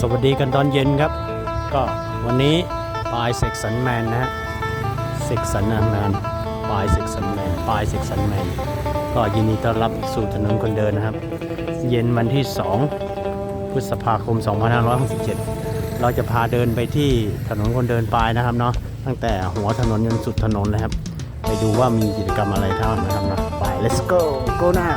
สวัสดีกันตอนเย็นครับ ก็วันนี้ปลายเซ็กสันแมนนะฮะเซ็กสันแมนปลายเซ็กสันแมนปลายเซ็กสันแมนก็ยินดีต้อนรับสู่ถนนคนเดินนะครับ เย็นวันที่ 2 พฤษภาคม 2567 เราจะพาเดินไปที่ถนนคนเดินปลายนะครับเนาะตั้งแต่หัวถนนจนสุดถนนเลยครับ ไปดูว่ามีกิจกรรมอะไรท่านะครับนะไป let's go go now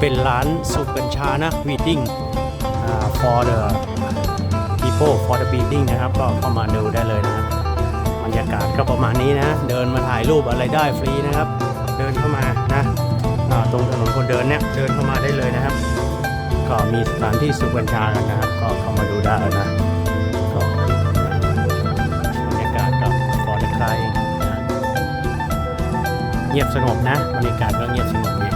เป็นร้านสูบกัญชานะ weeding for the people for the beating นะครับ ก็เข้ามาดูได้เลยนะครับบรรยากาศก็ประมาณนี้นะ เดินมาถ่ายรูปอะไรได้ฟรีนะครับ เดินเข้ามานะาตรงถนนคนเดินเนี่ยเดินเข้ามาได้เลยนะครับ ก็มีสถานที่สูบกัญชากันนะครับ ก็เข้ามาดูได้นะก็บรรยากาศก็ for the cry นะเงียบสงบนะบรรยากาศก็เงียบสงบดีบร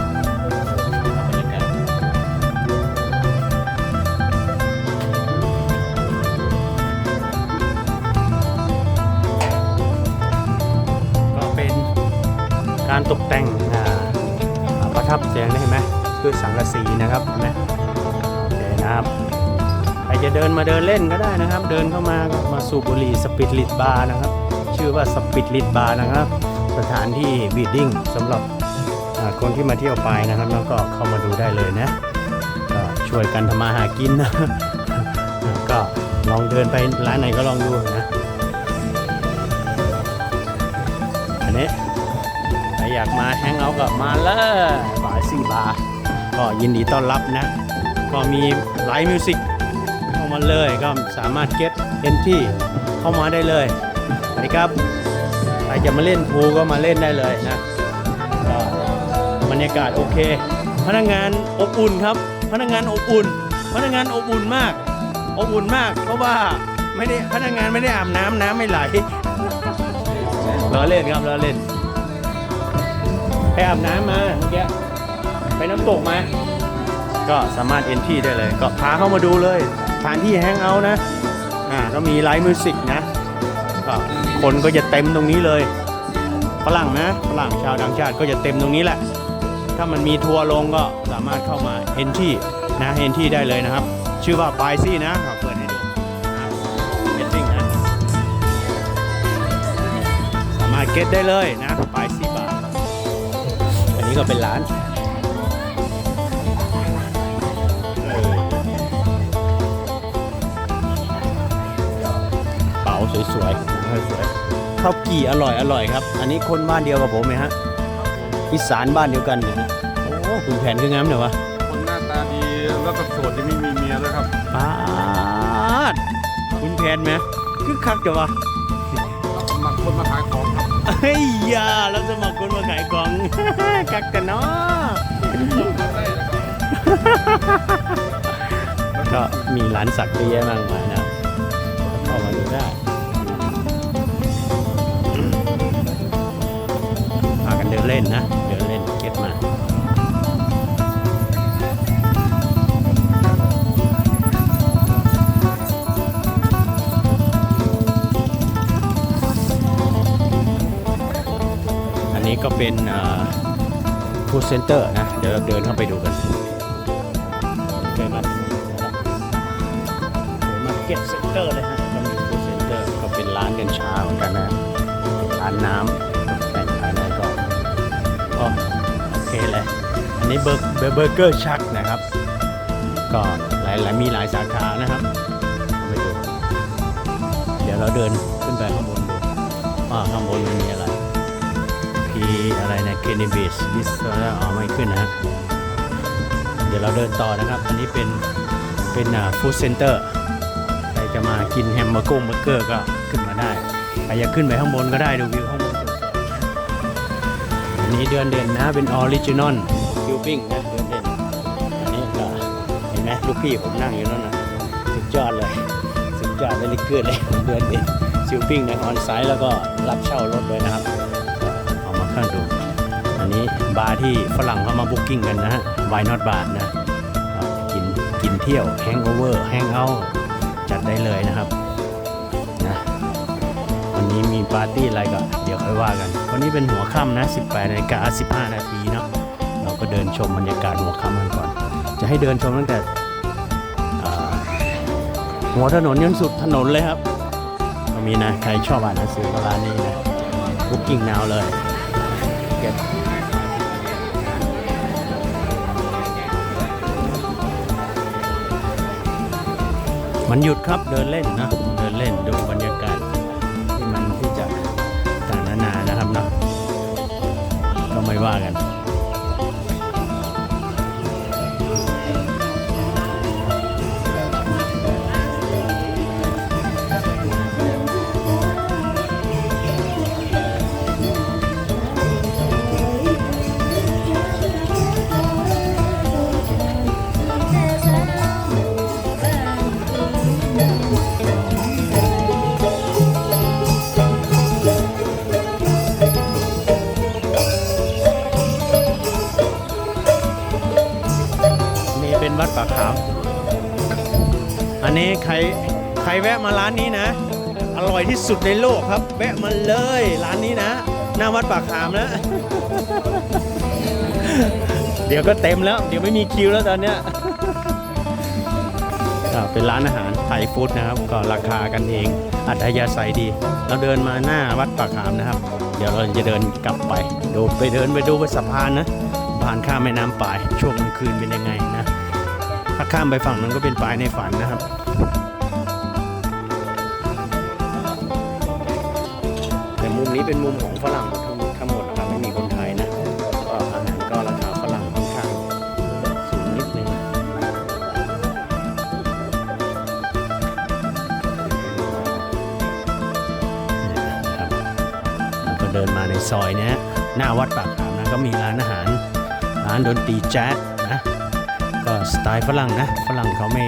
การตกแต่งประทับเสียงได้เห็นไหมด้วยสังกะสีนะครับเห็นไหมโอเคนะครับใครจะเดินมาเดินเล่นก็ได้นะครับ เดินเข้ามาก็มาสูบบุหรี่สปิริตบาร์นะครับ ชื่อว่าสปิริตบาร์นะครับ สถานที่บีดดิ้งสำหรับคนที่มาเที่ยวไปนะครับแล้วก็เข้ามาดูได้เลยนะก็ช่วยกันทำมาหากินนะก็ลองเดินไปร้านไหนก็ลองดูนะากมาแฮงเอาท์ก็มาเลยบาร์ซี่บาร์ก็ยินดีต้อนรับนะ ก็มีไลฟ์มิวสิกเข้ามาเลยก็สามารถเก็ตเอนที่เข้ามาได้เลยสวัสดีครับใครจะมาเล่นพูลก็มาเล่นได้เลยนะก็บรรยากาศโอเค พนักงานอบอุ่นครับ พนักงานอบอุ่น พนักงานอบอุ่นมาก อบอุ่นมาก เพราะว่าไม่ได้พนักงานไม่ได้อาบน้ำน้ำไม่ไหลล้อเล่นครับล้อเล่น ไปอาบน้ำมาเมื่อกี้ไปน้ำตกมา ก็สามารถเอนที่ได้เลย ก็พาเข้ามาดูเลยสถานที่แฮงเอาท์นะอ่าก็มีไลฟ์มิวสิกนะก็คนก็จะเต็มตรงนี้เลยฝรั่งนะฝรั่งชาวต่างชาติก็จะเต็มตรงนี้แหละ ถ้ามันมีทัวร์ลงก็สามารถเข้ามาเอนที่นะเอนที่ได้เลยนะครับ ชื่อว่าปายซี่นะขอเปิดให้ดูเก็ตติ้งนะสามารถเก็ตได้เลยนะ นนี้ก็เป็นร้านเป๋าสวยๆสวยๆข้าวกี่อร่อยอร่อยครับ อันนี้คนบ้านเดียวกับผมไหมฮะอีสานบ้านเดียวกันเนี่ยฮะโอ้คุณแผนคืองามเนี่ยวะคนหน้าตาดีแล้วก็โสดที่ไม่มีเมียด้วยครับปาดคุณแผนไหมคือคักจังวะรับสมัครคนมาขายของครับ เฮ้ยอยาแล้วสมัครคนมาขายกล่องคักกันเนาะได้เลยครับก็มีร้านสักเยอะแยะมากมายนะเข้ามาดูได้พากันเดินเล่นนะ ก็เป็นฟู้ดเซ็นเตอร์นะ เดี๋ยวเราเดินเข้าไปดูกันเคยมามาเก็ตเซ็นเตอร์เลยฮะก็มีฟู้ดเซ็นเตอร์ก็เป็นร้านกัญชาเหมือนกันนะร้านน้ำตกแต่งภายในก็ก็โอเคเลยอันนี้เบอร์เบอร์เกอร์ชักนะครับ ก็หายหลายมีหลายสาขานะครับไปดูเดี๋ยวเราเดินขึ้นไปข้างบนดูว่าข้างบนมันมีอะไร พีอะไรนะเคนิบิสดิสแล้วอ๋อไม่ขึ้นนะฮะเดี๋ยวเราเดินต่อนะครับ อันนี้เป็นเป็นฟู้ดเซ็นเตอร์ใครจะมากินแฮมเบอร์เกอร์เบอร์เกอร์ก็ขึ้นมาได้ใครอยากขึ้นไปข้างบนก็ได้ดูวิวข้างบนสวยๆอันนี้เดือนเด่นนะเป็นออริจินอลคิวปิ้งนะเดือนเด่นอันนี้ก็เห็นไหมลูกพี่ผมนั่งอยู่นั่นนะสุดยอดเลยสุดยอดเลยลิเกอร์เลยเดินเองซิลปิ้งในออนไซต์แล้วก็รับเช่ารถด้วยนะครับ ข้างดูอันนี้บาร์ที่ฝรั่งเขามาบุ๊กิ้งกันนะฮะวายนอตบาร์นะกินกินเที่ยวแฮงโอเวอร์แฮงเอาจัดได้เลยนะครับนะวันนี้มีปาร์ตี้อะไรก็เดี๋ยวค่อยว่ากัน วันนี้เป็นหัวค่ำนะ 18นาฬิกา15 นาทีเนาะเราก็เดินชมบรรยากาศหัวค่ำกันก่อน จะให้เดินชมตั้งแต่หัวถนนยันสุดถนนเลยครับ ก็มีนะ ใครชอบอ่านหนังสือก็ร้านนี้นะบุ๊กิ้งนาวเลย มันหยุดครับเดินเล่นนะเดินเล่นดูบรรยากาศที่มันที่จะต่างนานานะครับเนาะก็ไม่ว่ากันาว อันนี้ใครใครแวะมาร้านนี้นะ อร่อยที่สุดในโลกครับ แวะมาเลยร้านนี้นะ หน้าวัดปากขามนะ เดี๋ยวก็เต็มแล้ว เดี๋ยวไม่มีคิวแล้วตอนเนี้ยเป็นร้านอาหารไทยฟู้ดนะครับ ก็ราคากันเอง อัธยาศัยดี เราเดินมาหน้าวัดปากขามนะครับ เดี๋ยวเราจะเดินกลับไป ดูไปเดินไปดูบนสะพานนะสะพานข้ามแม่น้ำปายช่วงกลางคืนเป็นยังไง ข้ามไปฝั่งนั้นก็เป็นปลายในฝันนะครับ แต่มุมนี้เป็นมุมของฝรั่งทั้งหมดทั้งหมดนะครับไม่มีคนไทยนะก็อาหารก็ราคาฝรั่งค่อนข้างสูงนิดนึงเนี่ยนะครับแล้วก็เดินมาในซอยเนี้ยหน้าวัดปากขามนะก็มีร้านอาหารร้านดนตรีแจ๊สนะ ก็สไตล์ฝรั่งนะฝรั่งเขาไม่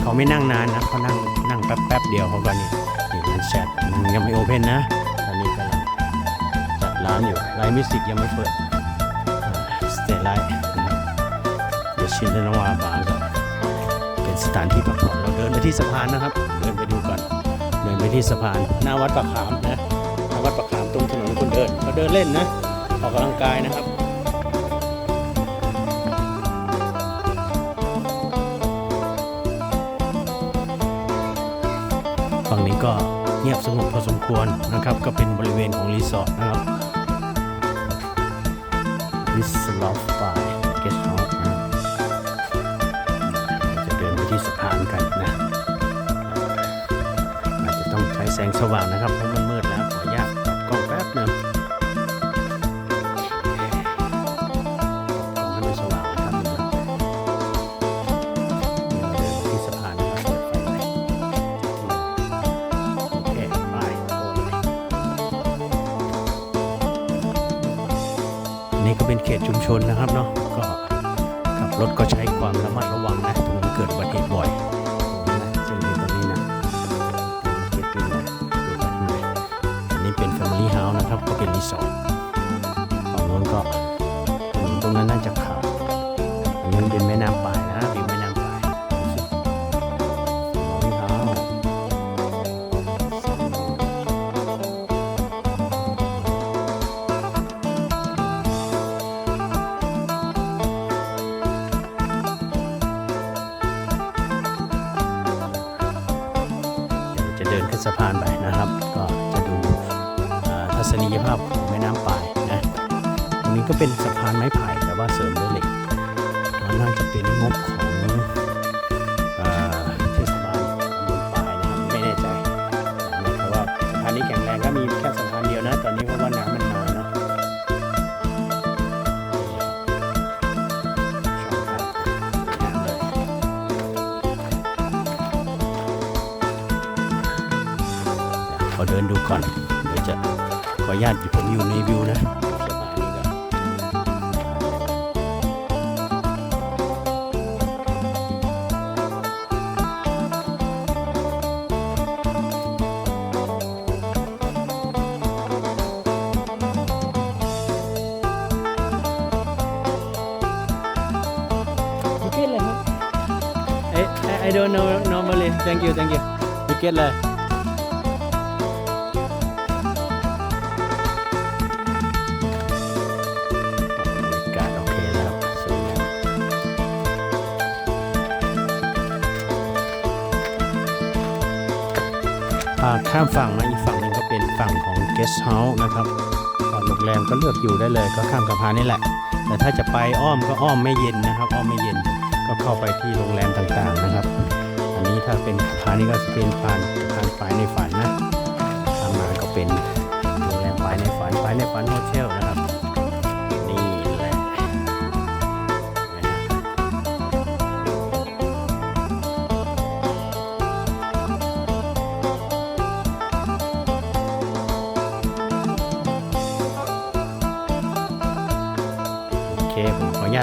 เขาไม่นั่งนานนะเขานั่งนั่งแป๊บแป๊บเดียวเขาก็นี่นี่ร้านแชทมันยังไม่โอเพนนะตอนนี้กำลังจัดร้านอยู่ไลฟ์มิสิกยังไม่เปิดสเตไลฟ์เดี๋ยวชินเดนวาบาร์ก็เป็นสถานที่พักผ่อนเราเดินไปที่สะพานนะครับ เดินไปดูก่อนเดินไปที่สะพานหน้าวัดปากขามนะหน้าวัดปากขามตรงถนนคนเดินก็เดินเล่นนะออกกำลังกายนะครับ ก็เงียบสงบพอสมควรนะครับ ก็เป็นบริเวณของรีสอร์ทนะครับริสลอฟบายเกสต์เฮาส์นะครับจะเดินไปที่สะพานกันนะอาจจะต้องใช้แสงสว่างนะครับเพราะมันมืด ชุมชนนะครับเนาะก็ขับรถก็ใช้ความระมัดระวังนะตรงนี้เกิดอุบัติเหตุบ่อยตรงนี้นะเส้นนี้ตรงนี้นะเขตนี้นะดูกันหน่อยอันนี้เป็น Family House นะครับก็เป็นรีสอร์ทฝั่งโน้นก็ตรงตรงนั้นน่าจะขาวอันนี้เป็น เดินดูก่อนเดี๋ยวจะขออนุญาตผมอยู่ในวิวนะสะพานนี้ก่อนทิเก็ตเลยครับเอ้ I don't know normally thank you thank you ทิเก็ตเลย ข้ามฝั่งมาอีกฝั่งหนึ่งก็เป็นฝั่งของ guest house นะครับก็โรงแรมก็เลือกอยู่ได้เลย ก็ข้ามสะพานนี่แหละ แต่ถ้าจะไปอ้อมก็อ้อมไม่เย็นนะครับ อ้อมไม่เย็นก็เข้าไปที่โรงแรมต่างๆนะครับ อันนี้ถ้าเป็นสะพานนี้ก็จะเป็นผ่านสะพานฝ่ายในฝันนะข้ามมาก็เป็นโรงแรมฝ่ายในฝันฝ่ายในฝันโฮเทลนะครับ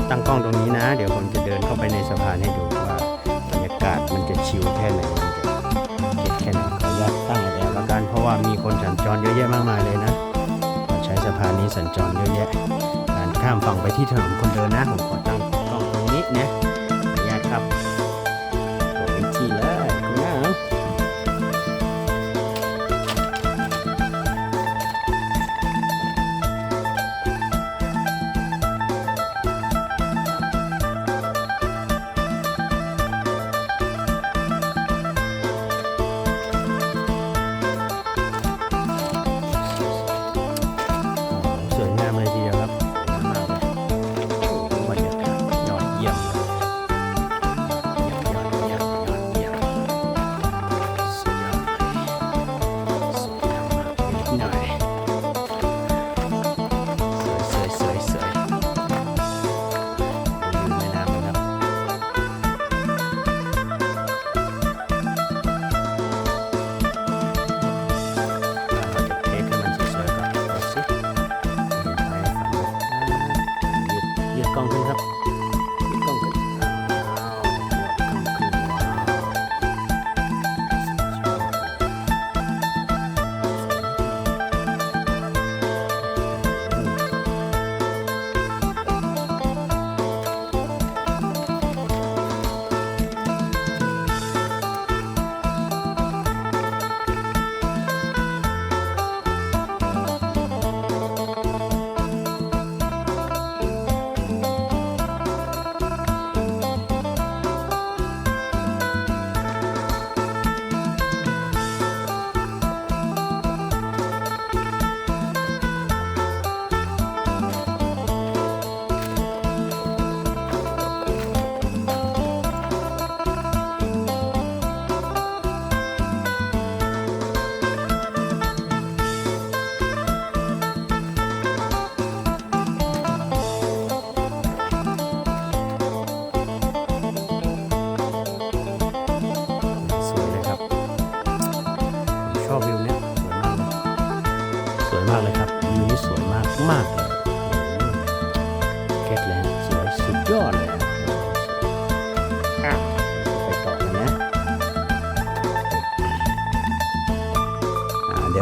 ตั้งกล้องตรงนี้นะ เดี๋ยวผมจะเดินเข้าไปในสะพานให้ดูว่าบรรยากาศมันจะชิลแค่ไหนมันจะเก็บแค่ไหนขออนุญาตตั้งแอบแล้วกันเพราะว่ามีคนสัญจรเยอะแยะมากมายเลยนะเราใช้สะพานนี้สัญจรเยอะแยะการข้ามฝั่งไปที่ถนนคนเดินนะผมขอตั้งกล้องตรงนี้นะ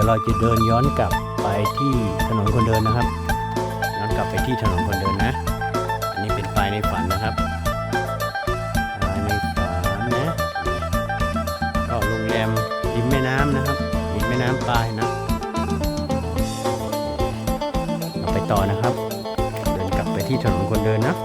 ยวเราจะเดินย้อนกลับไปที่ถนนคนเดินนะครับ ย้อนกลับไปที่ถนนคนเดินนะ อันนี้เป็นปลายในฝันนะครับปลายในฝันนะก็โรงแรมริมแม่น้ำนะครับริมแม่น้ำปลายนะเราไปต่อนะครับ เดินกลับไปที่ถนนคนเดินนะ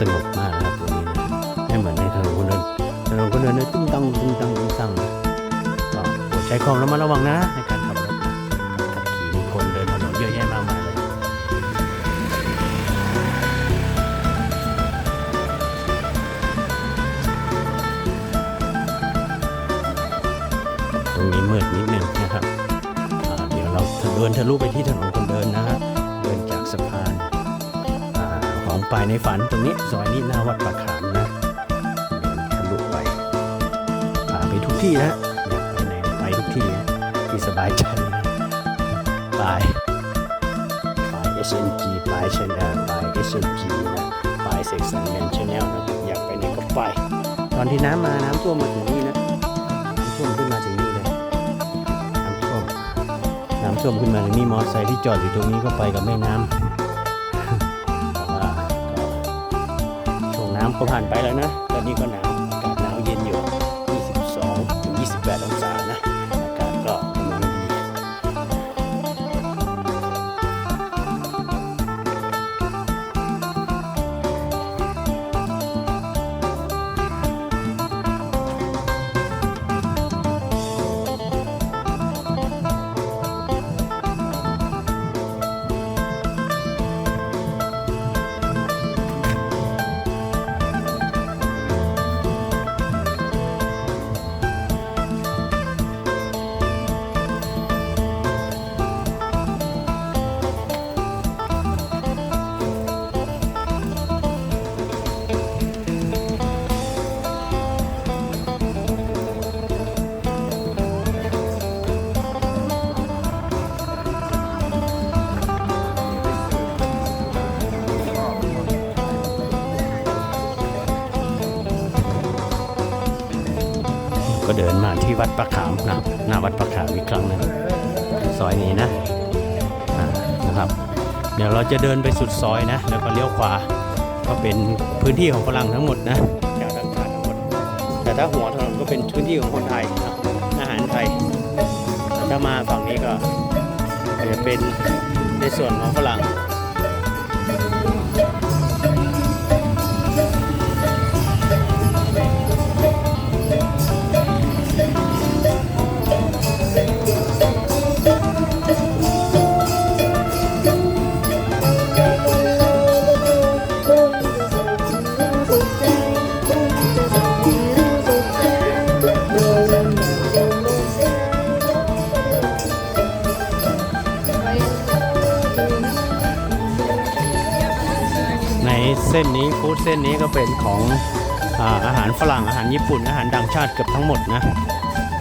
สงบมากนะครับตรงนี้นะไม่เหมือนในถนนคนเดินถนนคนเลยตุ้งตังตุ้งตังตุ้งตังก็โปรดใช้ความระมัดระวังนะในการขับรถขับขี่มีคนเดินถนนเยอะแยะมากมายเลยตรงนี้มืดนิดนึงนะครับเดี๋ยวเราเดินทะลุไปที่ถนน ไปในฝันตรงนี้ซอยนี้หน้าวัดปากขามนะทะลุไปพาไปทุกที่นะอยากไปไหนไปทุกที่นะที่สบายใจนะไปไป SNG ไปชแนลไป SNG นะไปเซ็กซันเมนชแนลนะอยากไปไหนก็ไป ตอนที่น้ำมาน้ำท่วมมาถึงนี่นะน้ำท่วมขึ้นมาถึงนี่เลยน้ำท่วมน้ำท่วมขึ้นมาถึงนี่มอเตอร์ไซค์ที่จอดอยู่ตรงนี้ก็ไปกับแม่น้ำ ก็ช่วงน้ำก็ผ่านไปแล้วนะตอนนี้ก็หนาว ก็เดินมาที่วัดประขามนะหน้าวัดประขามอีกครั้งหนึงซอยนี้นะอ่านะครับ เดี๋ยวเราจะเดินไปสุดซอยนะ แล้วก็เลี้ยวขวา ก็เป็นพื้นที่ของฝรั่งทั้งหมดนะชาวต่างชาติทั้งหมด แต่ถ้าหัวถนนก็เป็นพื้นที่ของคนไทยนะอาหารไทยแต่ถ้ามาฝั่งนี้ก็จะเป็นในส่วนของฝรั่ง ส้นนี้ฟู้ดเส้นนี้ก็เป็นของอาอาหารฝรั่งอาหารญี่ปุ่น อาหารต่างชาติเกือบทั้งหมดนะ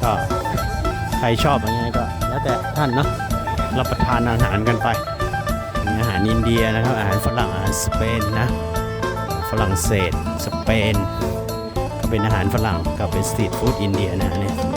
ก็ใครชอบยังไงก็ แล้วแต่ท่านเนาะรับประทานอาหารกันไป อาหารอินเดียนะครับ อาหารฝรั่งอาหารสเปนนะฝรั่งเศสสเปน ก็เป็นอาหารฝรั่งก็เป็นสตรีทฟู้ดอินเดียนะอันนี่อินเดีย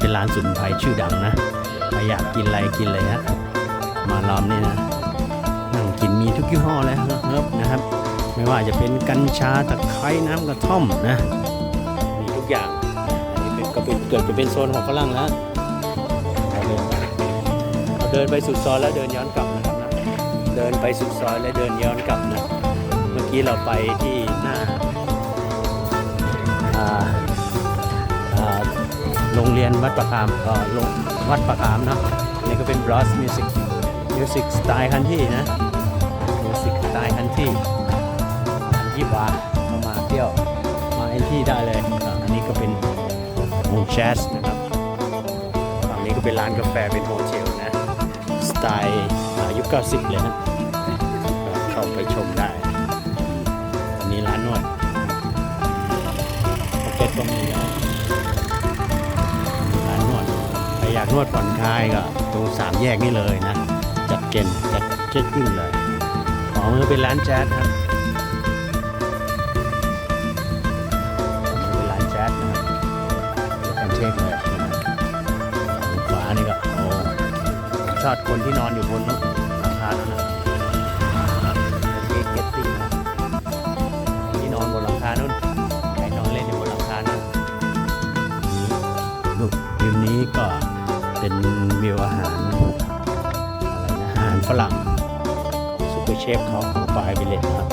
เป็นร้านสุนไพรชื่อดังนะใครอยากกินอะไรกินเลยฮะมาล้อมนี่นะนั่งกินมีทุกยี่ห้อเลยครับนะครับ ไม่ว่าจะเป็นกัญชาตะไคร้น้ำกระท่อมนะ มีทุกอย่างอันนี้เป็นก็เป็นเกือบจะเป็นโซนของฝรั่งแล้วเราเดินไปสุดซอยแล้วเดินย้อนกลับนะครับนะเดินไปสุดซอยแล้วเดินย้อนกลับนะเมื่อกี้เราไปที่หน้าอ่า โรงเรียนวัดประคามก็ลงวัดประคามเนาะนี่ก็เป็น Bros Music Music Style Country นะ Music Style Country ยี่บาเข้ามาเที่ยวมาเอนที่ได้เลยอันนี้ก็เป็นวงแจ๊สนะครับฝั่งนี้ก็เป็นร้านกาแฟเป็นโฮเทลนะสไตล์อายุค90 เลยนะเข้าไปชมได้อันนี้ร้านนวดโอเคก็มีนากนวดผ่อนคลายก็ตัวสามแยกนี่เลยนะ จัดเกณฑ์จัดเช็คกิ้งเลยของมือเป็นร้านแจ๊สครับมือเป็นร้านแจ๊สนะครับดการเช็คเลยขวานี่ก็โอ้ชอบคนที่นอนอยู่บนนู้น ฟเขาของปลายไปเลยครับ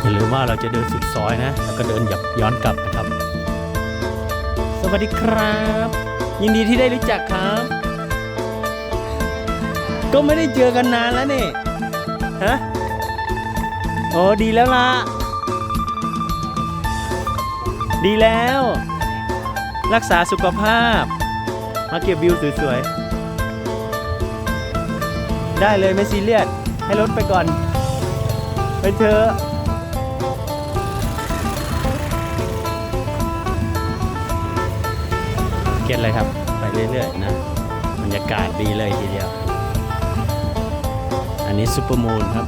อย่าลืมว่าเราจะเดินสุดซอยนะ แล้วก็เดินหยับย้อนกลับ วัสดีครับ ยินดีที่ได้รู้จักครับ ก็ไม่ได้เจอกันนานแล้วนี่ฮะโอ้ดีแล้วล่ะ ดีแล้ว รักษาสุขภาพ มาเก็บวิวสวยๆ ได้เลยไม่ซีเรียสให้รถไปก่อน ไปเถอะ เก็ตเลยครับ ไปเรื่อยๆนะบรรยากาศดีเลยทีเดียว อันนี้ซูเปอร์มูนครับ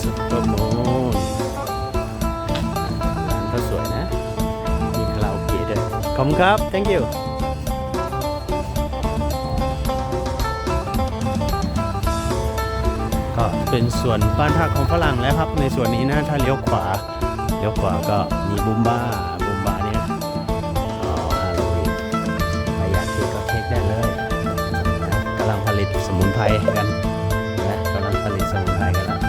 ซูเปอร์มูนร้านก็สวยนะ มีคาราโอเกะด้วยขอบคุณครับ thank you ก็เป็นส่วนบ้านพักของฝรั่งแล้วครับ ในส่วนนี้นะถ้าเลี้ยวขวา เลี้ยวขวาก็มีบุมบ้า ไพรกันนะกำลังผลิตสมุนไพรกันแล้ว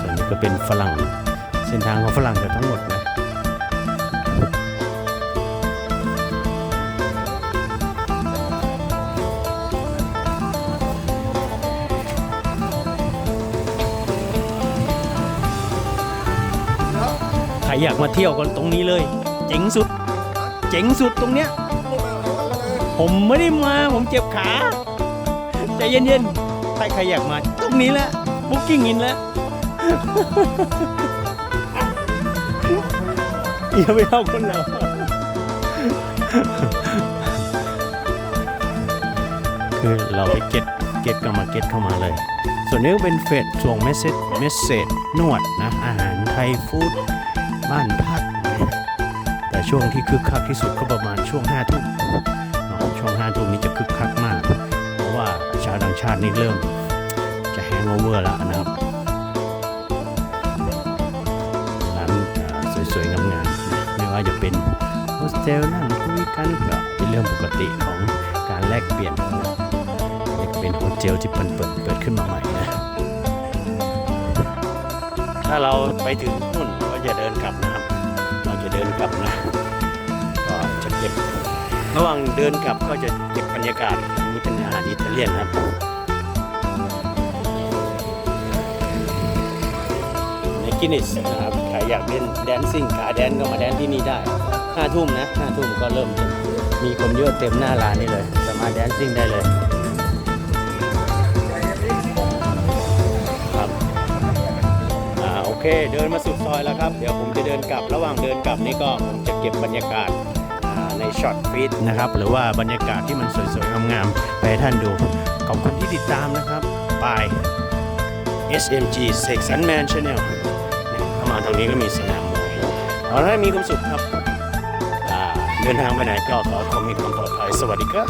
ส่วนนี้ก็เป็นฝรั่งเส้นทางของฝรั่งเกือบทั้งหมดนะใครอยากมาเที่ยวกันตรงนี้เลย เจ๋งสุด เจ๋งสุดตรงเนี้ย ผมไม่ได้มา ผมเจ็บขา ใจเย็นๆถ้าใครอยากมา ตรงนี้แหละบุ๊กิ้งอินแล้วอย่าไปเอาคนเราคือเราไปเก็ตเก็ตก็มาเก็ตเข้ามาเลย ส่วนนี้เป็นเฟดส่งเมสเซจเมสเซจนวดนะ อาหารไทยฟู้ดบ้านพัก แต่ช่วงที่คึกคักที่สุดก็ประมาณช่วง5้าทุ่มช่วง5้าทุ่มนี้จะคึกคักมาก เพราะว่าชาวต่างชาตินี่เริ่ม จะแฮงโอเวอร์แล้วนะครับร้านสวยๆงามๆนะไม่ว่าจะเป็นโฮสเทลนั่งคุยกันก็เป็นเรื่องปกติของการแลกเปลี่ยนนะเป็นโฮสเทลที่เปิดเปิดเปิดขึ้นมาใหม่นะถ้าเราไปถึงนู่นก็จะเดินกลับนะครับ เราจะเดินกลับนะ ระหว่างเดินกลับก็จะเก็บบรรยากาศอันนี้เป็นอาหารอิตาเลียนครับในกินิสนะครับใครอยากเล่นแดนซิ่งขาแดนก็มาแดนที่นี่ได้ห้าทุ่มนะห้าทุ่มก็เริ่มมีคนเยอะเต็มหน้าร้านนี่เลย สามารถแดนซิ่งได้เลยครับอ่าโอเค เดินมาสุดซอยแล้วครับ เดี๋ยวผมจะเดินกลับระหว่างเดินกลับนี่ก็ผมจะเก็บบรรยากาศ ช็อตฟีดนะครับ หรือว่าบรรยากาศที่มันสวยๆงามๆไปท่านดู ขอบคุณที่ติดตามนะครับบาย SMG Sex and Man Channel ข้ามาทางนี้ก็มีสนามมวยเอาละมีความสุขครับเดินทางไปไหนก็ขอความมีความปลอดภัยสวัสดีครับ